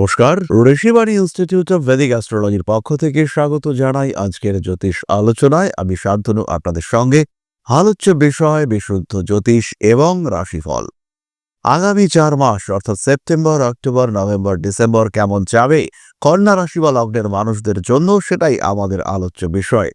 নমস্কার। Rishibani institute of Vedic অ্যাস্ট্রোলজির পক্ষ থেকে স্বাগত জানাই আজকের জ্যোতিষ আলোচনায়। আমি শান্তনু, আপনাদের সঙ্গে আলোচ্য বিষয়, বিশুদ্ধ জ্যোতিষ এবং রাশিফল। আগামী চার মাস, অর্থাৎ সেপ্টেম্বর অক্টোবর নভেম্বর ডিসেম্বর কেমন যাবে, কন্যা রাশি বা লগ্নের মানুষদের জন্য সেটাই আমাদের আলোচ্য বিষয়।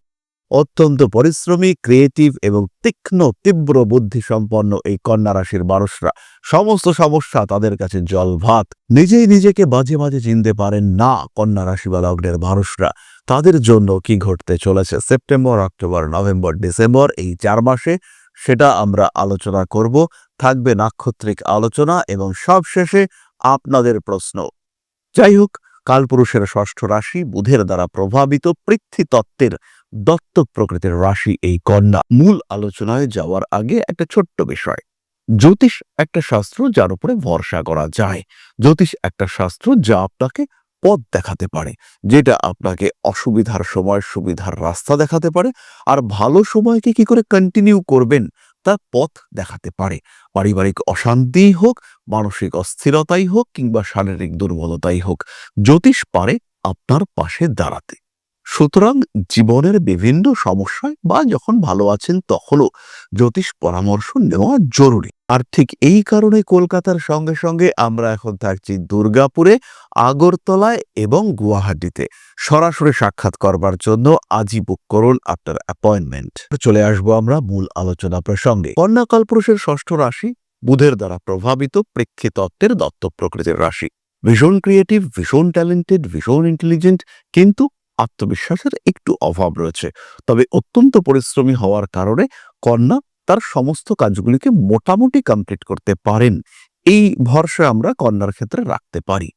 অত্যন্ত পরিশ্রমী ক্রিয়েটিভ এবং তীক্ষ্ণ, তীব্র বুদ্ধি সম্পন্ন এই কন্যা রাশির মানুষরা। সমস্ত সমস্যা তাদের কাছে জল ভাত নিজেই নিজেকে মাঝে মাঝে চিনতে পারেন না কন্যা রাশি বা লগ্নের মানুষরা। তাদের জন্য কি ঘটতে চলেছে? সেপ্টেম্বর, অক্টোবর, নভেম্বর, ডিসেম্বর এই চার মাসে সেটা আমরা আলোচনা করব। থাকবে নাক্ষত্রিক আলোচনা এবং সবশেষে আপনাদের প্রশ্ন। যাই হোক, কালপুরুষের ষষ্ঠ রাশি বুধের দ্বারা প্রভাবিত, পৃথ্বী তত্ত্বের দত্তক প্রকৃতির রাশি এই কন্যা। মূল আলোচনায় যাওয়ার আগে একটা ছোট্ট বিষয়। জ্যোতিষ একটা শাস্ত্র যার উপরে ভরসা করা যায়। জ্যোতিষ একটা শাস্ত্র যা আপনাকে পথ দেখাতে পারে, যেটা আপনাকে অসুবিধার সময় সুবিধার রাস্তা দেখাতে পারে আর ভালো সময়কে কি করে কন্টিনিউ করবেন তা পথ দেখাতে পারে। পারিবারিক অশান্তিই হোক, মানসিক অস্থিরতাই হোক কিংবা শারীরিক দুর্বলতাই হোক, জ্যোতিষ পারে আপনার পাশে দাঁড়াতে। সুতরাং জীবনের বিভিন্ন সমস্যায় বা যখন ভালো আছেন তখনও জ্যোতিষ পরামর্শ নেওয়া জরুরি। আর ঠিক এই কারণে কলকাতার সঙ্গে সঙ্গে আমরা এখন থাকছি দুর্গাপুরে, আগরতলায় এবং গুয়াহাটিতে। সরাসরি সাক্ষাৎ করবার জন্য আজই বুক করুন আপনার অ্যাপয়েন্টমেন্ট চলে আসব আমরা মূল আলোচনা প্রসঙ্গে। কন্যা কালপুরুষের ষষ্ঠ রাশি, বুধের দ্বারা প্রভাবিত প্রেক্ষী তত্ত্বের দত্ত প্রকৃতির রাশি। ভীষণ ক্রিয়েটিভ ভীষণ ট্যালেন্টেড ভীষণ ইন্টেলিজেন্ট কিন্তু আত্মবিশ্বাসের একটু অভাব রয়েছে। তবে অত্যন্ত পরিশ্রমী হওয়ার কারণে কন্যা তার সমস্ত কাজগুলিকে মোটামুটি কমপ্লিট করতে পারেন। এই ভরসা আমরা কন্যার ক্ষেত্রে রাখতে পারি।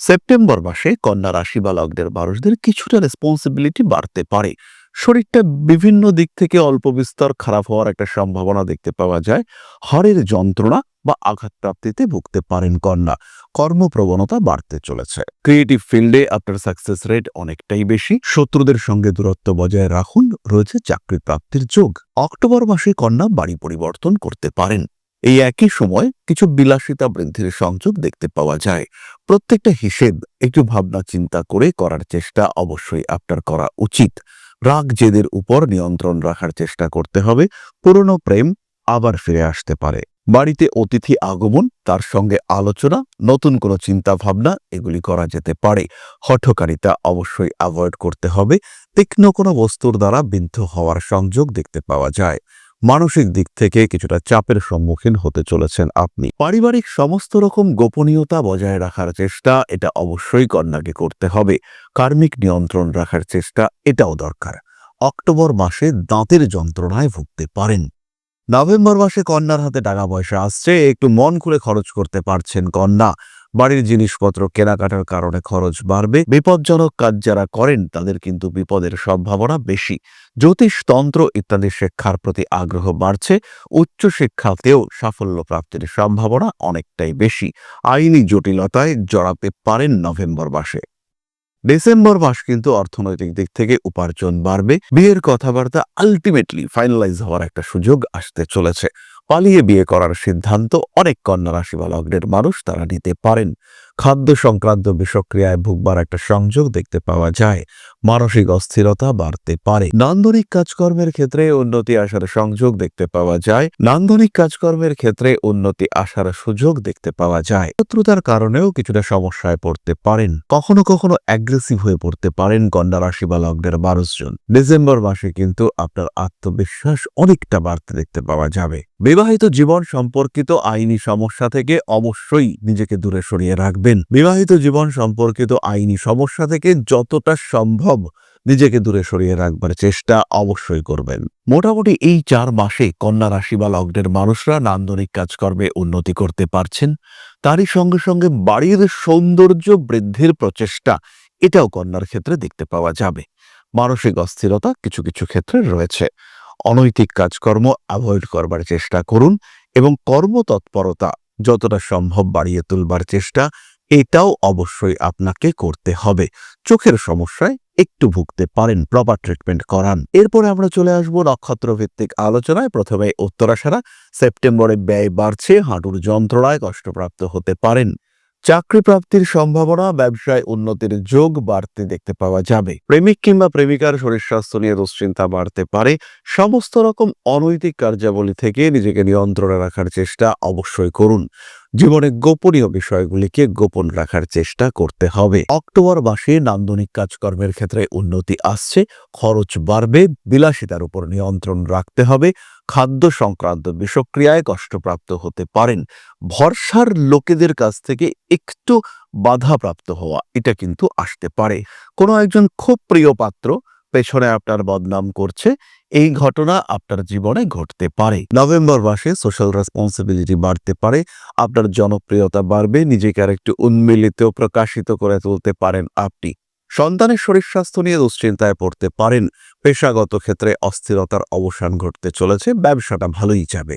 সেপ্টেম্বর মাসে কন্যা রাশি বা লগ্নের মানুষদের কিছুটা রেসপন্সিবিলিটি বাড়তে পারে। শরীরটা বিভিন্ন দিক থেকে অল্প বিস্তর খারাপ হওয়ার একটা সম্ভাবনা দেখতে পাওয়া যায়। হরের যন্ত্রণা বা আঘাতপ্রাপ্তিতে ভুগতে পারেন কন্যা। কর্মপ্রবণতা বাড়তে চলেছে। ক্রিয়েটিভ ফিল্ডে আপনার সাকসেস রেট অনেকটাই বেশি। শত্রুদের সঙ্গে দূরত্ব বজায় রাখুন। রয়েছে চাকরি প্রাপ্তির যোগ। অক্টোবর মাসে কন্যা বাড়ি পরিবর্তন করতে পারেন। এই একই সময় কিছু বিলাসিতা বৃদ্ধির সংযোগ দেখতে পাওয়া যায়। প্রত্যেকটা হিসেব একটু ভাবনা চিন্তা করে করার চেষ্টা অবশ্যই আপনার করা উচিত। রাগ জেদের উপর নিয়ন্ত্রণ রাখার চেষ্টা করতে হবে। পুরনো প্রেম আবার ফিরে আসতে পারে। বাড়িতে অতিথি আগমন, তার সঙ্গে আলোচনা, নতুন কোনো চিন্তা ভাবনা এগুলি করা যেতে পারে। হঠকারিতা অবশ্যই অ্যাভয়েড করতে হবে। তীক্ষ্ণ কোনো বস্তুর দ্বারা বিদ্ধ হওয়ার সংযোগ দেখতে পাওয়া যায়। মানসিক দিক থেকে কিছুটা চাপের সম্মুখীন হতে চলেছেন আপনি। পারিবারিক সমস্ত রকম গোপনীয়তা বজায় রাখার চেষ্টা, এটা অবশ্যই কন্যাকে করতে হবে। কার্মিক নিয়ন্ত্রণ রাখার চেষ্টা, এটাও দরকার। অক্টোবর মাসে দাঁতের যন্ত্রণায় ভুগতে পারেন। নভেম্বর মাসে কন্যার হাতে টাকা পয়সা আসছে, একটু মন খুলে খরচ করতে পারছেন কন্যা। বাড়ির জিনিসপত্র কেনাকাটার কারণে খরচ বাড়বে। বিপজ্জনক কাজ যারা করেন, তাদের কিন্তু বিপদের সম্ভাবনা বেশি। জ্যোতিষ তন্ত্র ইত্যাদি শিক্ষার প্রতি আগ্রহ বাড়ছে। উচ্চ শিক্ষাতেও সাফল্য প্রাপ্তির সম্ভাবনা অনেকটাই বেশি। আইনি জটিলতায় জড়াতে পারেন নভেম্বর মাসে। ডিসেম্বর মাস কিন্তু অর্থনৈতিক দিক থেকে উপার্জন বাড়বে। বিয়ের কথাবার্তা আলটিমেটলি ফাইনালাইজ হওয়ার একটা সুযোগ আসতে চলেছে। পালিয়ে বিয়ে করার সিদ্ধান্ত অনেক কন্যা রাশি বা লগ্নের মানুষ তারা নিতে পারেন। খাদ্য সংক্রান্ত বিষক্রিয়ায় ভুগবার একটা সংযোগ দেখতে পাওয়া যায়। মানসিক অস্থিরতা বাড়তে পারে। নান্দনিক কাজকর্মের ক্ষেত্রে উন্নতি আসার সংযোগ দেখতে পাওয়া যায়। নান্দনিক কাজকর্মের ক্ষেত্রে উন্নতি আসার সুযোগ দেখতে পাওয়া যায়। শত্রুতার কারণেও কিছুটা সমস্যায় পড়তে পারেন। কখনো কখনো অ্যাগ্রেসিভ হয়ে পড়তে পারেন কন্যা রাশি বা লগ্নের মানুষজন। ডিসেম্বর মাসে কিন্তু আপনার আত্মবিশ্বাস অনেকটা বাড়তে দেখতে পাওয়া যাবে। বিবাহিত জীবন সম্পর্কিত আইনি সমস্যা থেকে অবশ্যই নিজেকে দূরে সরিয়ে রাখবেন। বিবাহিত জীবন সম্পর্কিত আইনি সমস্যা থেকে যতটা সম্ভব নিজেকে দূরে সরিয়ে রাখবার চেষ্টা অবশ্যই করবেন। মোটামুটি এই চার মাসে কন্যা রাশি বা লগ্নের মানুষরা নান্দনিক কাজকর্মে উন্নতি করতে পারছেন। তারই সঙ্গে সঙ্গে বাড়ির সৌন্দর্য বৃদ্ধির প্রচেষ্টা এটাও কন্যার ক্ষেত্রে দেখতে পাওয়া যাবে। মানসিক অস্থিরতা কিছু কিছু ক্ষেত্রে রয়েছে। অনৈতিক কাজকর্ম অ্যাভয়েড করবার চেষ্টা করুন এবং কর্মতৎপরতা যতটা সম্ভব বাড়িয়ে তুলবার চেষ্টা, এটাও অবশ্যই আপনাকে করতে হবে। চোখের সমস্যায় একটু ভুগতে পারেন প্রপার ট্রিটমেন্ট করান। এরপরে আমরা চলে আসব নক্ষত্র ভিত্তিক আলোচনায়। প্রথমে উত্তরাশারা সেপ্টেম্বরে ব্যয় বাড়ছে, হাঁটুর যন্ত্রণায় কষ্টপ্রাপ্ত হতে পারেন। চাকরি প্রাপ্তির সম্ভাবনা, ব্যবসায় উন্নতির যোগ বাড়তে দেখতে পাওয়া যাবে। প্রেমিক কিংবা প্রেমিকার শরীর স্বাস্থ্য নিয়ে দুশ্চিন্তা বাড়তে পারে। সমস্ত রকম অনৈতিক কার্যাবলী থেকে নিজেকে নিয়ন্ত্রণে রাখার চেষ্টা অবশ্যই করুন। জীবনে গোপনীয় বিষয়গুলিকে গোপন রাখার চেষ্টা করতে হবে। অক্টোবর মাসে নান্দনিক কাজকর্মের ক্ষেত্রে উন্নতি আসছে, খরচ বাড়বে, বিলাসিতার উপর নিয়ন্ত্রণ রাখতে হবে। খাদ্য সংক্রান্ত বিষক্রিয়ায় কষ্টপ্রাপ্ত হতে পারেন। ভরসার লোকেদের কাছ থেকে একটু বাধাপ্রাপ্ত হওয়া, এটা কিন্তু আসতে পারে। কোনো একজন খুব প্রিয় পাত্র পেছনে আপনার বদনাম করছে, এই ঘটনা আপনার জীবনে ঘটতে পারে। নভেম্বর মাসে সোশ্যাল রেসপন্সিবিলিটি বাড়তে পারে, আপনার জনপ্রিয়তা বাড়বে, নিজেকে আর একটু উন্মিলিত, প্রকাশিত করে তুলতে পারেন আপনি। সন্তানের শরীর স্বাস্থ্য নিয়ে দুশ্চিন্তায় পড়তে পারেন। পেশাগত ক্ষেত্রে অস্থিরতার অবসান ঘটতে চলেছে, ব্যবসাটা ভালোই যাবে।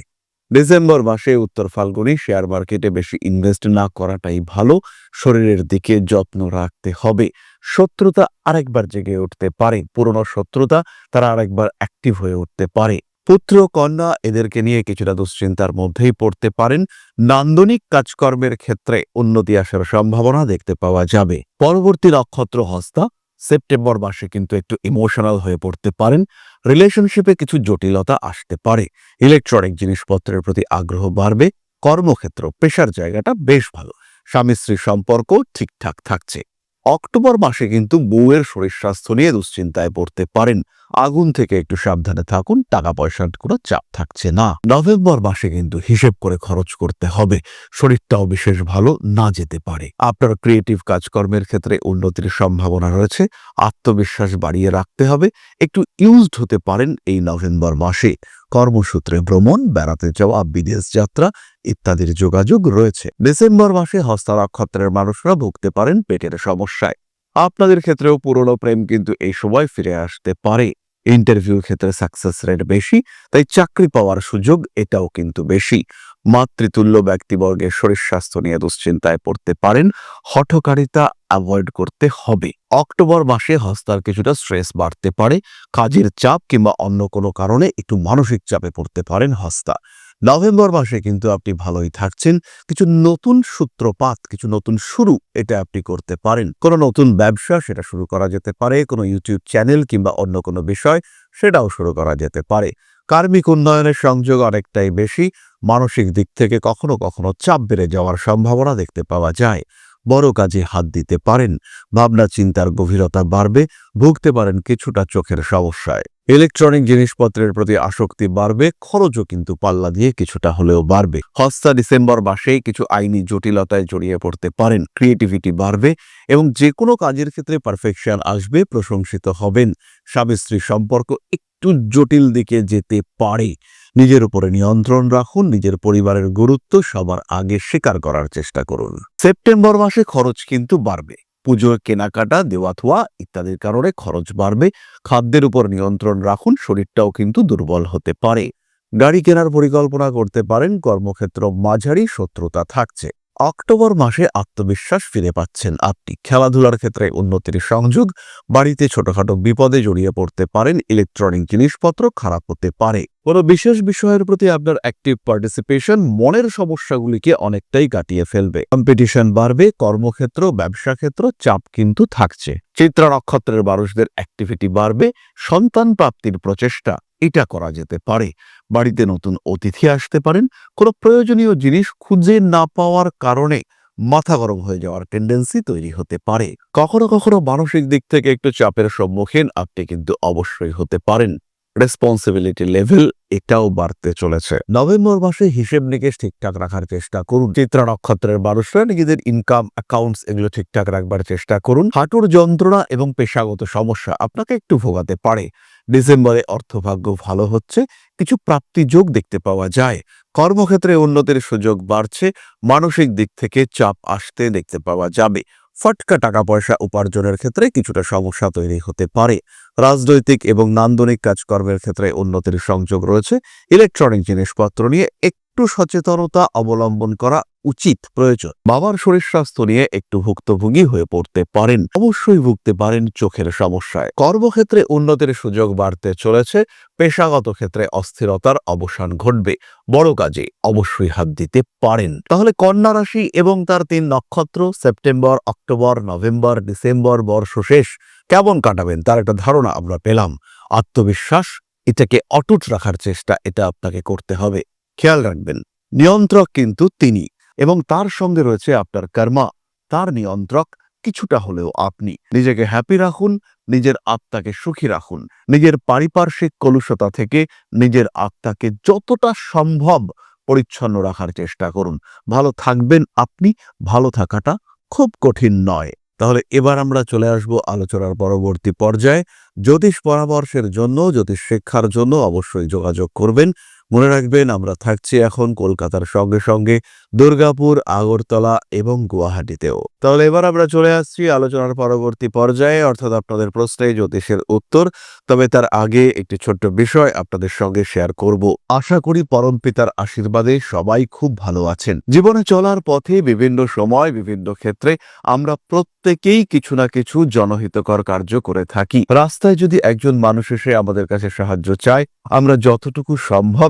ডিসেম্বর মাসে উত্তর ফাল্গুনি, শেয়ার মার্কেটে বেশি ইনভেস্ট না করাটাই ভালো। শরীরের দিকে যত্ন রাখতে হবে। শত্রুতা আরেকবার জেগে উঠতে পারে। পুরনো শত্রুতা তারা আরেকবার অ্যাক্টিভ হয়ে উঠতে পারে। পুত্র, কন্যা এদেরকে নিয়ে কিছুটা দুশ্চিন্তার মধ্যেই পড়তে পারেন। নান্দনিক কাজকর্মের ক্ষেত্রে উন্নতি আসার সম্ভাবনা দেখতে পাওয়া যাবে। পরবর্তী নক্ষত্র হস্তা, সেপ্টেম্বর মাসে কিন্তু একটু ইমোশনাল হয়ে পড়তে পারেন। রিলেশনশিপে কিছু জটিলতা আসতে পারে। ইলেকট্রনিক জিনিসপত্রের প্রতি আগ্রহ বাড়বে। কর্মক্ষেত্র, পেশার জায়গাটা বেশ ভালো। স্বামী স্ত্রীর সম্পর্ক ঠিকঠাক থাকছে। অক্টোবর মাসে কিন্তু বউয়ের শরীর স্বাস্থ্য নিয়ে দুশ্চিন্তায় পড়তে পারেন। আগুন থেকে একটু সাবধানে থাকুন টাকা পয়সার কোনো চাপ থাকছে না। নভেম্বর মাসে কিন্তু হিসেব করে খরচ করতে হবে। শরীরটাও বিশেষ ভালো না যেতে পারে। আপনার ক্রিয়েটিভ কাজকর্মের ক্ষেত্রে উন্নতির সম্ভাবনা রয়েছে। আত্মবিশ্বাস বাড়িয়ে রাখতে হবে। একটু ইউজড হতে পারেন এই নভেম্বর মাসে। কর্মসূত্রে ভ্রমণ, বেড়াতে যাওয়া, বিদেশ যাত্রা ইত্যাদির যোগাযোগ রয়েছে। ডিসেম্বর মাসে হস্তা নক্ষত্রের মানুষরা ভুগতে পারেন পেটের সমস্যায়। আপনাদের ক্ষেত্রেও পুরনো প্রেম কিন্তু এই সময় ফিরে আসতে পারে। ইন্টারভিউর ক্ষেত্রে সাকসেস রেট বেশি, তাই চাকরি পাওয়ার সুযোগ এটাও কিন্তু বেশি। মাতৃতুল্য ব্যক্তিবর্গের শরীর স্বাস্থ্য নিয়ে দুশ্চিন্তায় পড়তে পারেন। হঠকারিতা অ্যাভয়েড করতে হবে। অক্টোবর মাসে হস্তার কিছুটা স্ট্রেস বাড়তে পারে, কাজের চাপ কিংবা অন্য কোনো কারণে একটু মানসিক চাপে পড়তে পারেন হস্তা। নভেম্বর মাসে কিন্তু আপনি ভালোই থাকছেন, কিছু নতুন সূত্রপাত, কিছু নতুন শুরু এটা আপনি করতে পারেন। কোনো নতুন ব্যবসা সেটা শুরু করা যেতে পারে, কোনো ইউটিউব চ্যানেল কিংবা অন্য কোনো বিষয় সেটাও শুরু করা যেতে পারে। কার্মিক উন্নয়নের সংযোগ অনেকটাই বেশি, মানসিক দিক থেকে কখনো কখনো চাপ বেড়ে যাওয়ার সম্ভাবনা দেখতে পাওয়া যায়। বড় কাজে হাত দিতে পারেন। ভাবনা চিন্তার গভীরতা বাড়বে, ভুগতে পারেন কিছুটা চোখের সমস্যায় ইলেকট্রনিক জিনিসপত্রের প্রতি আসক্তি বাড়বে, খরচও কিন্তু পাল্লা দিয়ে কিছুটা হলেও বাড়বে। হস্তা ডিসেম্বর মাসেই কিছু আইনি জটিলতায় জড়িয়ে পড়তে পারেন, ক্রিয়েটিভিটি বাড়বে এবং যে কোনো কাজের ক্ষেত্রে পারফেকশন আসবে, প্রশংসিত হবেন। স্বামী স্ত্রীর সম্পর্ক একটু জটিল দিকে যেতে পারে। নিজের উপরে নিয়ন্ত্রণ রাখুন, নিজের পরিবারের গুরুত্ব সবার আগে স্বীকার করার চেষ্টা করুন। সেপ্টেম্বর মাসে খরচ কিন্তু বাড়বে। পুজোর কেনাকাটা দেওয়া থোয়া ইত্যাদির কারণে খরচ বাড়বে। খাদ্যের উপর নিয়ন্ত্রণ রাখুন, শরীরটাও কিন্তু দুর্বল হতে পারে। গাড়ি কেনার পরিকল্পনা করতে পারেন, কর্মক্ষেত্র মাঝারি শত্রুতা থাকছে। অক্টোবর মাসে আত্মবিশ্বাস ফিরে পাচ্ছেন আপনি। খেলাধুলার ক্ষেত্রে উন্নতির সংযোগ, বাড়িতে ছোটখাটো বিপদে জড়িয়ে পড়তে পারেন, ইলেকট্রনিক জিনিসপত্র খারাপ হতে পারে। কোনো বিশেষ বিষয়ের প্রতি আপনার অ্যাক্টিভ পার্টিসিপেশন মনের সমস্যাগুলিকে অনেকটাই কাটিয়ে ফেলবে। কম্পিটিশন বাড়বে, কর্মক্ষেত্র ব্যবসা ক্ষেত্র চাপ কিন্তু থাকছে। চিত্রা নক্ষত্রের মানুষদের অ্যাক্টিভিটি বাড়বে, সন্তান প্রাপ্তির প্রচেষ্টা, এটা করা যেতে পারে। বাড়িতে নতুন অতিথি আসতে পারেন, কোনো প্রয়োজনীয় জিনিস খুঁজে না পাওয়ার কারণে মাথা গরম হয়ে যাওয়ার টেন্ডেন্সি তৈরি হতে পারে। কখনো কখনো মানসিক দিক থেকে একটু চাপের সম্মুখীন আপনি কিন্তু অবশ্যই হতে পারেন। রেসপন্সিবিলিটি লেভেল এটাও বাড়তে চলেছে। নভেম্বর মাসে হিসেব নিকেশ ঠিকঠাক রাখার চেষ্টা করুন। চিত্রা নক্ষত্রের মানুষরা নিজেদের ইনকাম অ্যাকাউন্টস এগুলো ঠিকঠাক রাখবার চেষ্টা করুন। হাঁটুর যন্ত্রণা এবং পেশাগত সমস্যা আপনাকে একটু ভোগাতে পারে। ডিসেম্বরে অর্থভাগ্য ভালো হচ্ছে, কিছু প্রাপ্তি যোগ দেখতে পাওয়া যায়। কর্মক্ষেত্রে উন্নতির সুযোগ বাড়ছে, মানসিক দিক থেকে চাপ আসতে দেখতে পাওয়া যাবে। ফটকা টাকা পয়সা উপার্জনের ক্ষেত্রে কিছুটা সমস্যা তৈরি হতে পারে। রাজনৈতিক এবং নান্দনিক কাজকর্মের ক্ষেত্রে উন্নতির সংযোগ রয়েছে। ইলেকট্রনিক জিনিসপত্র নিয়ে একটু সচেতনতা অবলম্বন করা উচিত, প্রয়োজন। বাবার শরীর স্বাস্থ্য নিয়ে একটু ভুক্তভোগী হয়ে পড়তে পারেন। অবশ্যই ভুগতে পারেন চোখের সমস্যায়। কর্মক্ষেত্রে উন্নতির সুযোগ বাড়তে চলেছে। পেশাগত ক্ষেত্রে অস্থিরতার অবসান ঘটবে। বড় কাজে অবশ্যই হাত দিতে পারেন। তাহলে কন্যা রাশি এবং তার তিন নক্ষত্র, সেপ্টেম্বর, অক্টোবর, নভেম্বর, ডিসেম্বর, বর্ষ শেষ, কেমন কাটাবেন? তার একটা ধারণা আমরা পেলাম। আত্মবিশ্বাস, এটাকে অটুট রাখার চেষ্টা, এটা আপনাকে করতে হবে। খেয়াল রাখবেন। নিয়ন্ত্রক কিন্তু তিনি। এবং তার সঙ্গে রয়েছে আপনার কর্মা। তার নিয়ন্ত্রক কিছুটা হলেও আপনি। নিজেকে হ্যাপি রাখুন, নিজের আত্মাকে সুখী রাখুন। নিজের পারিপার্শ্বিক কলুষতা থেকে নিজের আত্মাকে যতটা সম্ভব পরিচ্ছন্ন রাখার চেষ্টা করুন। ভালো থাকবেন আপনি, ভালো থাকাটা খুব কঠিন নয়। তাহলে এবার আমরা চলে আসব আলোচনার পরবর্তী পর্যায়ে। জ্যোতিষ পরামর্শের জন্য, জ্যোতিষ শিক্ষার জন্য অবশ্যই যোগাযোগ করবেন। মনে রাখবেন, আমরা থাকছি এখন কলকাতার সঙ্গে সঙ্গে দুর্গাপুর, আগরতলা এবং গুয়াহাটিতেও। তাহলে এবার আমরা চলে আসছি আলোচনার পরবর্তী পর্যায়ে, অর্থাৎ আপনাদের প্রশ্নে জ্যোতিষের উত্তর। তবে তার আগে একটি ছোট্ট বিষয় আপনাদের সঙ্গে শেয়ার করব। আশা করি পরম পিতার আশীর্বাদে সবাই খুব ভালো আছেন। জীবনে চলার পথে বিভিন্ন সময়, বিভিন্ন ক্ষেত্রে আমরা প্রত্যেকেই কিছু না কিছু জনহিতকর কার্য করে থাকি। রাস্তায় যদি একজন মানুষ এসে আমাদের কাছে সাহায্য চায়, আমরা যতটুকু সম্ভব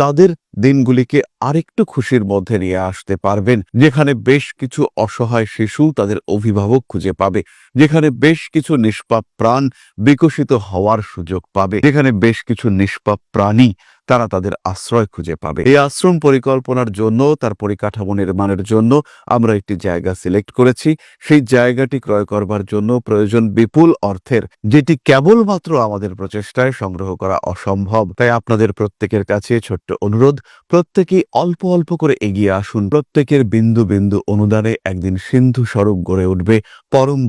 তাদের দিনগুলিকে আরেকটু খুশির মধ্যে নিয়ে আসতে পারবেন। যেখানে বেশ কিছু অসহায় শিশু তাদের অভিভাবক খুঁজে পাবে। যেখানে বেশ কিছু নিষ্পাপ প্রাণ বিকশিত হওয়ার সুযোগ পাবে। যেখানে বেশ কিছু নিষ্পাপ প্রাণী তারা তাদের আশ্রয় খুঁজে পাবে। এই আশ্রম পরিকল্পনার জন্য, তার পরিকাঠামো নির্মাণের জন্য আমরা একটি জায়গা সিলেক্ট করেছি। সেই জায়গাটি ক্রয় করবার জন্য প্রয়োজন বিপুল অর্থের, যেটি কেবলমাত্র আমাদের প্রচেষ্টায় সংগ্রহ করা অসম্ভব। তাই আপনাদের প্রত্যেকের কাছে ছোট্ট অনুরোধ, প্রত্যেকেই অল্প অল্প করে এগিয়ে আসুন। প্রত্যেকের বিন্দু বিন্দু অনুদানে একদিন সিন্ধু স্বরূপ গড়ে উঠবে। পরম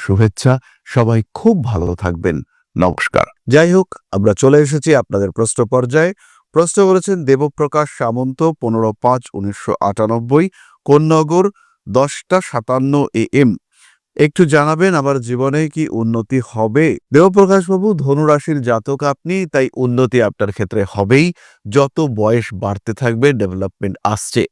শুভেচ্ছা। সবাই খুব ভালো থাকবেন। নমস্কার। যাই হোক, আমরা চলে এসেছি আপনাদের প্রশ্ন পর্যায়ে। প্রশ্ন করেছেন দেবপ্রকাশ সামন্ত, পনেরো পাঁচ উনিশশো আটানব্বই, কোন্নগর, দশটা সাতান্ন এ এম। একটু জানাবেন, আমার জীবনে কি উন্নতি হবে? দেবপ্রকাশ বাবু, ধনুরাশির জাতক আপনি, তাই উন্নতি আপনার ক্ষেত্রে হবেই। যত বয়স বাড়তে থাকবে, ডেভেলপমেন্ট আসছে।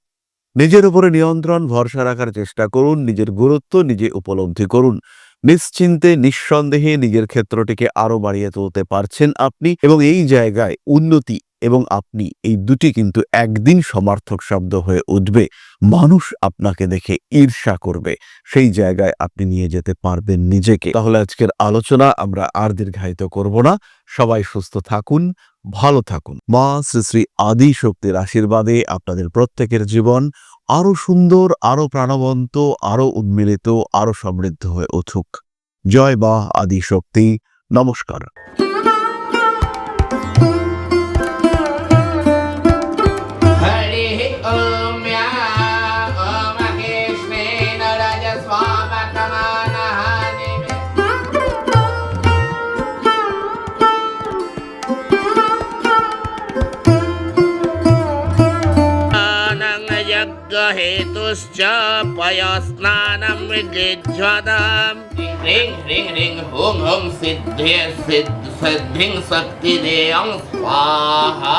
নিজের উপরে নিয়ন্ত্রণ, ভরসা রাখার চেষ্টা করুন, নিজের গুরুত্ব নিজে উপলব্ধি করুন। নিশ্চিন্তে নিঃসন্দেহে নিজের ক্ষেত্রটিকে আরও বাড়িয়ে তুলতে পারছেন আপনি এবং এই জায়গায় উন্নতি এবং আপনি এই দুটি কিন্তু একদিন সমার্থক শব্দ হয়ে উঠবে। মানুষ আপনাকে দেখে ঈর্ষা করবে। সেই জায়গায় আপনি নিয়ে যেতে পারবেন নিজেকে। তাহলে আজকের আলোচনা আমরা আর দীর্ঘায়িত করব না। সবাই সুস্থ থাকুন, ভালো থাকুন। মা শ্রী শ্রী আদি শক্তির আশীর্বাদে আপনাদের প্রত্যেকের জীবন আরও সুন্দর, আরও প্রাণবন্ত, আরও উন্মিলিত, আরও সমৃদ্ধ হয়ে উঠুক। জয় বা আদি শক্তি নমস্কার। यज्ञहेतुश्च पयस्नानं विजिज्वदाम् ह्रीं ह्रीं ह्रीं हुं हुं सिद्धे सिद्ध सिद्धिं शक्तिदेयं स्वाहा।